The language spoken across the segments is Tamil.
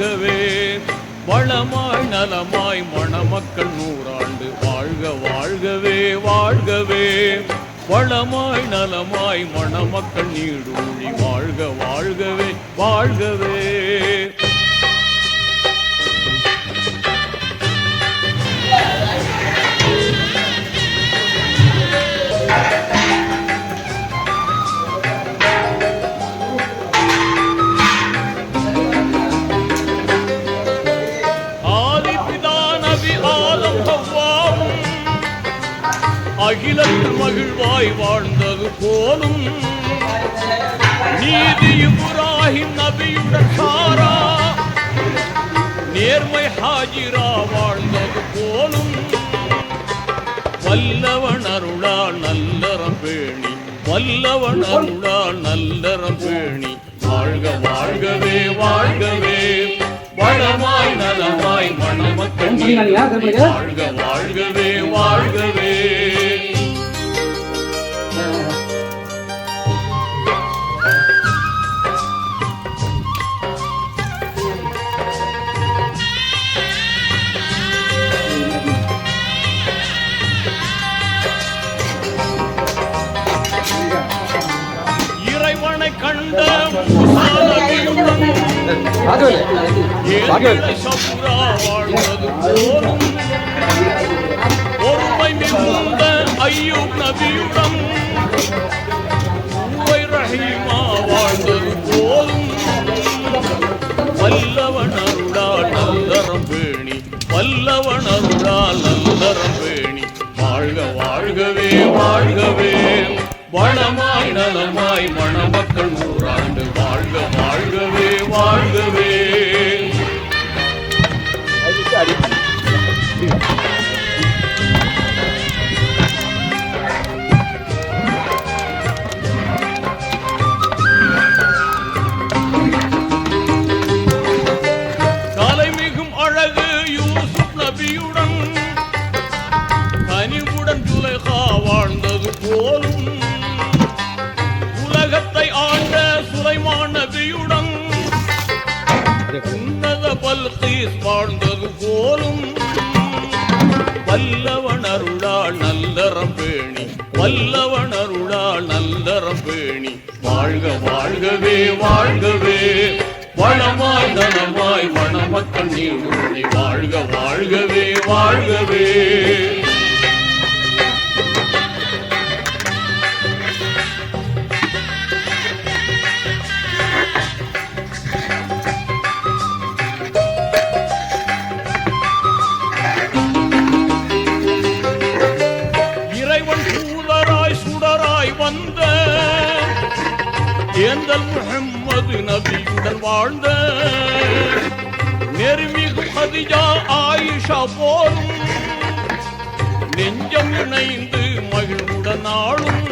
வாழ்கவே. வளமாய் நலமாய் மணமக்கள் நூறாண்டு வாழ்க வாழ்கவே வாழ்கவே. வளமாய் நலமாய் மணமக்கள் நீடூழி வாழ்க வாழ்கவே வாழ்கவே. அகிலத்தில் மகிழ்வாய் வாழ்ந்தது போலும். நீதி இப்ராஹிம் நபியுடன் சாரா. நேர்மை ஹாஜிரா வாழ்ந்தது போலும். வல்லவன் அருளால் நல்லறம் பேணி. வல்லவன் அருளால் நல்லறம் பேணி. வாழ்க வாழ்கவே வாழ்கவே. வளமாய் நலமாய் மணமக்கள்? வாழ்க வாழ்கவே வாழ்கவே. ஒருமை மிகுந்த ஐயூப் நபியுடன் பூவை ரஹீமா வாழ்ந்தது போலும் வல்லவன் அருளால் நல்லறம் பேணி வல்லவன் அருளால் நல்லறம் பேணி வாழ்க வாழ்கவே வாழ்கவே வளமாய் நலமாய் மணமக்கள் வாழ்கவே உன்னத பல்கீஸ் வாழ்ந்தது போலும். வல்லவன் அருளால் நல்லறம் பேணி வல்லவன் அருளால் நல்லறம் பேணி. வாழ்க வாழ்கவே வாழ்கவே. வளமாய் நலமாய் மணமக்கள் நீடுழி வாழ்க வாழ்கவே வாழ்கவே. வந்த ஏந்தல் முகம்மது நபியுடன் வாழ்ந்த நெருமிகு ஹதிஜா ஆயிஷா போலும் நெஞ்சம் இணைந்து மகிழ்வுடன் ஆளும்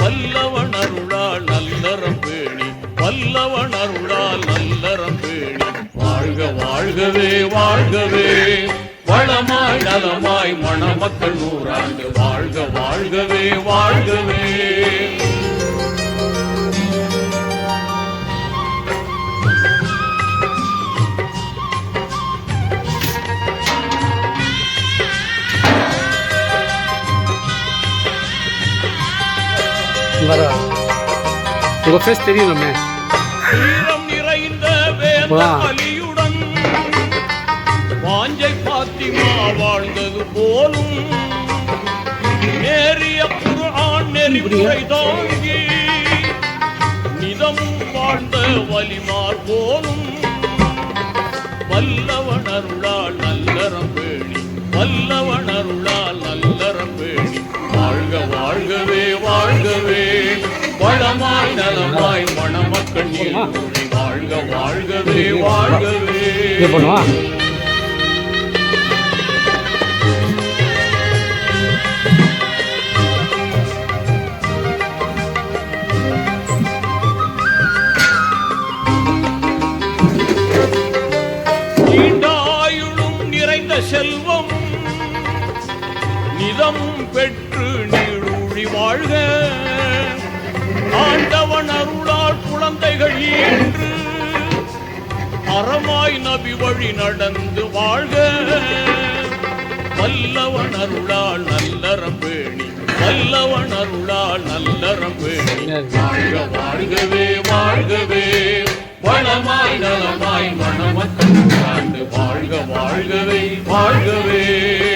வல்லவன் அருளால் நல்லறம் பேணி வல்லவன் அருளால் நல்லறம் பேணி. வாழ்க வாழ்கவே வாழ்கவே. வளமாய் நலமாய் மணமக்கள் நூறாண்டு வாழ்க வாழ்கவே வாழ்கவே. வர உங்க ஃபேஸ் தெரியலமே வீரம் நிறைந்த வாஞ்சை பாத்திமா வாழ்ந்தது போலும் நேரிய குர்ஆன் நெறிமுறை தாங்கி நிதமும் வாழ்ந்த வலிமார் போலும் வல்லவன் அருளால் நல்லறம் பேணி வல்லவன் அருளால் நல்லறம் பேணி. வாழ்க வாழ்கவே வாழ்கவே வளமாய் நலமாய் மணமக்கள் வாழ்க வாழ்கவே வாழ்கவே. பெற்று நீழூழி வாழ்க. ஆண்டவன் அருளால் குழந்தைகள் இன்று அறமாய் நபி வழி நடந்து வாழ்க. வல்லவன் அருளால் நல்லறம் பேணி வல்லவன் அருளால் நல்லறம் பேணி. வாழ்க வாழ்கவே வாழ்கவே. வளமாய் நலமாய் மணமக்கள் வாழ்க வாழ்கவே வாழ்கவே.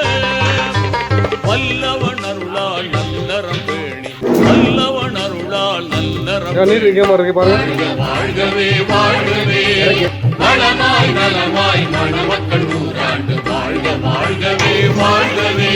வல்லவன் அருளால் நல்லறம் பேணி வல்லவன் அருளால் நல்லறம் வாழ்கவே வாழ்கவே. நலமாய் மணமக்கள் நூறாண்டு வாழ்க வாழ்கவே வாழ்கவே.